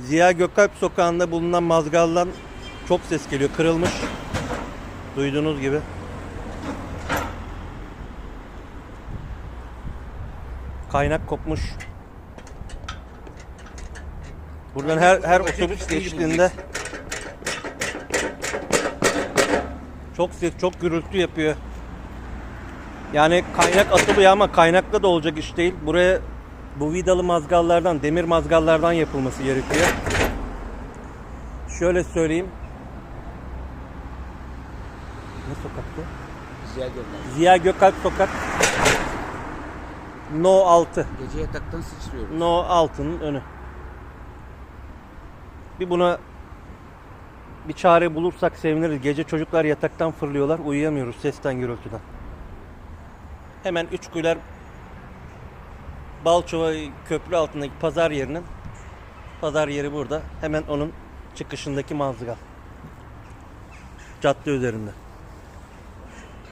Ziya Gökalp sokağında bulunan mazgaldan çok ses geliyor. Kırılmış. Duyduğunuz gibi. Kaynak kopmuş. Buradan her her otobüs geçtiğinde çok ses, çok gürültü yapıyor. Yani kaynak atılıyor ama kaynakla da olacak iş değil. Buraya bu vidalı mazgallardan, demir mazgallardan yapılması gerekiyor. Şöyle söyleyeyim. Ne sokaktı? Ziya Gökalp. Ziya Gökalp Sokak. No 6. Gece yataktan sıçrıyoruz. No 6'nın önü. Bir buna bir çare bulursak seviniriz. Gece çocuklar yataktan fırlıyorlar. Uyuyamıyoruz sesten gürültüden. Hemen Üçkuyular Balçova köprü altındaki pazar yerinin pazar yeri burada. Hemen onun çıkışındaki mazgal. Cadde üzerinde.